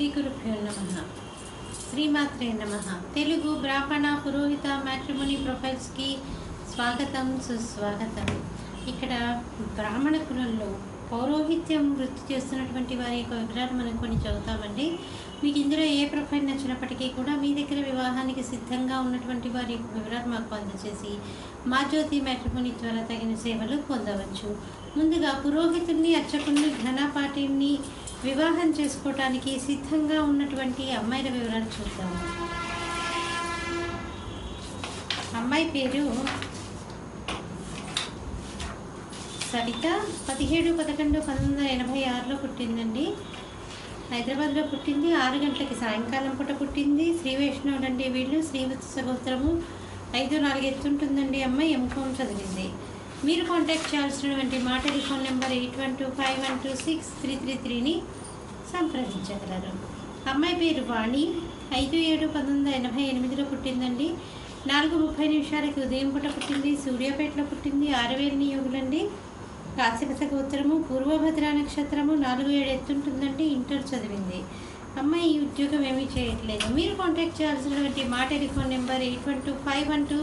శ్రీ గురుభ్యో నమ. శ్రీమాత్రే నమ. తెలుగు బ్రాహ్మణ పురోహిత మ్యాట్రిమోని ప్రొఫైల్స్కి స్వాగతం సుస్వాగతం. ఇక్కడ బ్రాహ్మణ కులంలో పౌరోహిత్యం వృత్తి చేస్తున్నటువంటి వారి యొక్క వివరాలు మనం కొన్ని చదువుతామండి. మీకు ఇందులో ఏ ప్రొఫైల్ నచ్చినప్పటికీ కూడా మీ దగ్గర వివాహానికి సిద్ధంగా ఉన్నటువంటి వారి యొక్క వివరాలు మాకు అందజేసి మా జ్యోతి మ్యాట్రిమోని ద్వారా తగిన సేవలు పొందవచ్చు. ముందుగా పురోహితుల్ని అర్చకుల్ని ఘనపాటిని వివాహం చేసుకోవటానికి సిద్ధంగా ఉన్నటువంటి అమ్మాయిల వివరాలు చూద్దాము అమ్మాయి పేరు సవిత. పదిహేడు పదకొండు పంతొమ్మిది వందల ఎనభై ఆరులో పుట్టిందండి. హైదరాబాద్లో పుట్టింది. ఆరు గంటలకి సాయంకాలం పూట పుట్టింది. శ్రీ వైష్ణవుడు అండి వీళ్ళు. శ్రీవత్స గోత్రము ఐదు నాలుగు ఎత్తుంటుందండి అమ్మాయి ఎంకోం చదివింది. మీరు కాంటాక్ట్ చేయాల్సినటువంటి మా telephone number eight one two five one two six three three త్రీని సంప్రదించగలరు. అమ్మాయి పేరు వాణి. ఐదు ఏడు పంతొమ్మిది ఎనభై ఎనిమిదిలో పుట్టిందండి. నాలుగు ముప్పై నిమిషాలకి ఉదయం పూట పుట్టింది. సూర్యాపేటలో పుట్టింది. ఆరువేలు నియోగులండి. కాశీపత గోత్రము పూర్వభద్ర నక్షత్రము నాలుగు ఏడు ఎత్తుంటుందండి ఇంటర్ చదివింది. అమ్మాయి ఈ ఉద్యోగం ఏమీ చేయట్లేదు. మీరు కాంటాక్ట్ చేయాల్సినటువంటి మా telephone number eight one two five one two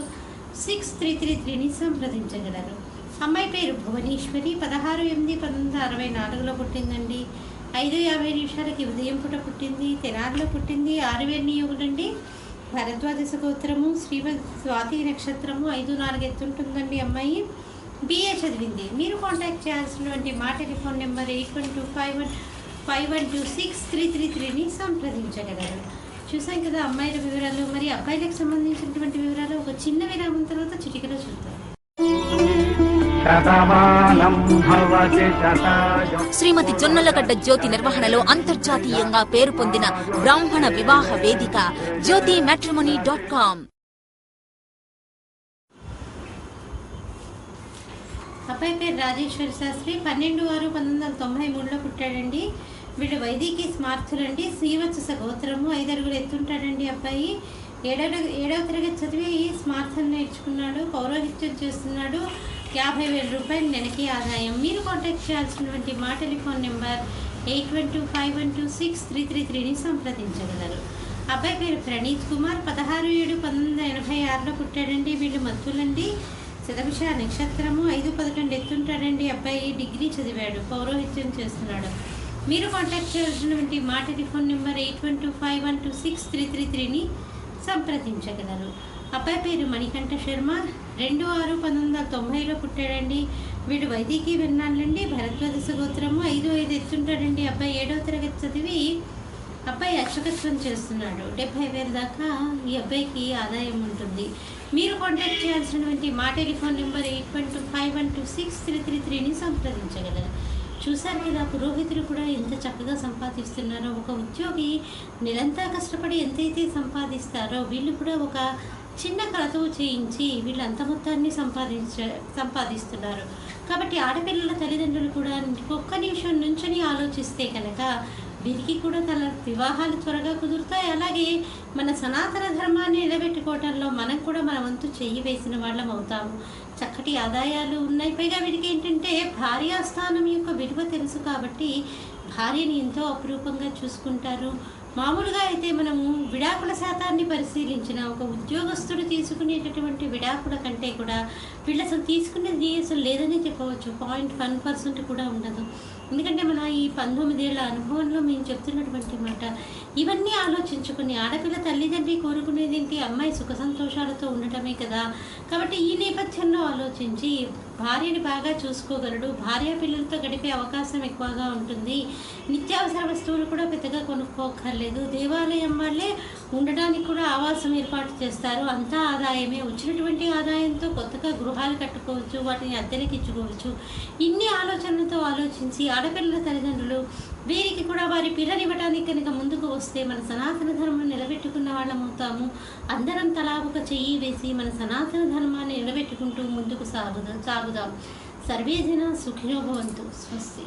six three three త్రీని సంప్రదించగలరు. అమ్మాయి పేరు భువనేశ్వరి. పదహారు ఎనిమిది పంతొమ్మిది వందల అరవై నాలుగులో పుట్టిందండి. ఐదు యాభై నిమిషాలకి ఉదయం పూట పుట్టింది తెనాలిలో పుట్టింది. ఆరు వేల నియోగులండి. భరద్వాదశ గోత్రము శ్రీ స్వాతి నక్షత్రము ఐదు నాలుగు ఎత్తుంటుందండి అమ్మాయి. బిఏ చదివింది. మీరు కాంటాక్ట్ చేయాల్సినటువంటి మా telephone number eight one two five one five one two six three three త్రీని సంప్రదించగలరు. చూసాం కదా అమ్మాయిల వివరాలు. మరి అబ్బాయిలకు సంబంధించినటువంటి వివరాలు ఒక చిన్న విరామం తర్వాత చిటికలో చూద్దాం. శ్రీమతి జొన్నలగడ్డ జ్యోతి నిర్వహణలో అంతర్జాతీయంగా పేరు పొందిన బ్రాహ్మణ వివాహ వేదిక జ్యోతి మ్యాట్రిమోనీ డాట్ కామ్ అబ్బాయి పేరు రాజేశ్వరి శాస్త్రి. పన్నెండు ఆరు పంతొమ్మిది వందల తొంభై మూడులో పుట్టాడండి. వీళ్ళు వైదికి స్మార్థులండి. శ్రీవత్స గోత్రము ఐదు అడుగులు ఎత్తుంటాడండి అబ్బాయి. ఏడవ ఏడవ తరగతి చదివి స్మార్థం నేర్చుకున్నాడు. పౌరోహిత్యం చేస్తున్నాడు. యాభై వేల రూపాయలు నెలకి ఆదాయం. మీరు కాంటాక్ట్ చేయాల్సినటువంటి మా telephone number eight one two five one two six three three త్రీని సంప్రదించగలరు. అబ్బాయి పేరు ప్రణీత్ కుమార్. పదహారు ఏడు పంతొమ్మిది వందల ఎనభై ఆరులో పుట్టాడండి. వీళ్ళు మత్తులండి. శతభిష నక్షత్రము. ఐదు పదకొండు ఎత్తుంటాడండి. అబ్బాయి డిగ్రీ చదివాడు. పౌరోహిత్యం చేస్తున్నాడు. మీరు కాంటాక్ట్ చేయాల్సినటువంటి మా telephone number eight one two five one two six three three త్రీని సంప్రదించగలరు. అబ్బాయి పేరు మణికంఠ శర్మ. రెండు ఆరు పంతొమ్మిది వందల తొంభైలో పుట్టాడండి. వీడు వైదికీ విన్నాళ్ళండి భరద్వాదశ గోత్రము ఐదు ఐదు ఎత్తుంటాడండి. అబ్బాయి ఏడవ తరగతి చదివి అబ్బాయి అర్చకత్వం చేస్తున్నాడు. డెబ్బై వేల దాకా ఈ అబ్బాయికి ఆదాయం ఉంటుంది. మీరు కాంటాక్ట్ చేయాల్సినటువంటి మా telephone number eight one two five one two six three three త్రీని సంప్రదించగలరు. చూశారు ఇలా పురోహితులు కూడా ఎంత చక్కగా సంపాదిస్తున్నారో ఒక ఉద్యోగి నిరంతా కష్టపడి ఎంతైతే సంపాదిస్తారో వీళ్ళు కూడా ఒక చిన్న కలతవు చేయించి వీళ్ళు అంత మొత్తాన్ని సంపాదించ సంపాదిస్తున్నారు. కాబట్టి ఆడపిల్లల తల్లిదండ్రులు కూడా ఒక్క నిమిషం నుంచని ఆలోచిస్తే కనుక వీరికి కూడా తన వివాహాలు త్వరగా కుదురుతాయి. అలాగే మన సనాతన ధర్మాన్ని నిలబెట్టుకోవటంలో మనం కూడా మన వంతు చెయ్యి వేసిన వాళ్ళం అవుతాము. చక్కటి ఆదాయాలు ఉన్నాయి. పైగా వీరికి ఏంటంటే భార్యాస్థానం యొక్క విలువ తెలుసు కాబట్టి భార్యని ఎంతో అపురూపంగా చూసుకుంటారు. మామూలుగా అయితే మనము విడాకుల శాతాన్ని పరిశీలించిన ఒక ఉద్యోగస్తుడు తీసుకునేటటువంటి విడాకుల కంటే కూడా వీళ్ళు అసలు తీసుకునేది అసలు లేదని చెప్పవచ్చు. పాయింట్ వన్ పర్సెంట్ కూడా ఉండదు. ఎందుకంటే మన ఈ పంతొమ్మిదేళ్ళ అనుభవంలో మేము చెప్తున్నటువంటి మాట ఇవన్నీ ఆలోచించుకుని ఆడపిల్ల తల్లిదండ్రి కోరుకునేది ఏంటి అమ్మాయి సుఖ సంతోషాలతో ఉండటమే కదా. కాబట్టి ఈ నేపథ్యంలో ఆలోచించి భార్యని బాగా చూసుకోగలడు. భార్య పిల్లలతో గడిపే అవకాశం ఎక్కువగా ఉంటుంది. నిత్యావసర వస్తువులు కూడా పెద్దగా కొనుక్కోక్కర్లేదు. దేవాలయం వాళ్ళే ఉండడానికి కూడా ఆవాసం ఏర్పాటు చేస్తారు. అంతా ఆదాయమే. వచ్చినటువంటి ఆదాయంతో కొత్తగా గృహాలు కట్టుకోవచ్చు వాటిని అద్దెలకి ఇచ్చుకోవచ్చు. ఇన్ని ఆలోచనలతో ఆలోచించి ఆడపిల్లల తల్లిదండ్రులు వీరికి కూడా వారి పిల్లనివ్వడానికి కనుక ముందుకు వస్తే మన సనాతన ధర్మం నిలబెట్టుకున్న వాళ్ళం అవుతాము. అందరం తలా ఒక చెయ్యి వేసి మన సనాతన ధర్మాన్ని నిలబెట్టుకుంటూ ముందుకు సాగుదాం సాగుదాం. సర్వే జన భవంతు. స్వస్తి.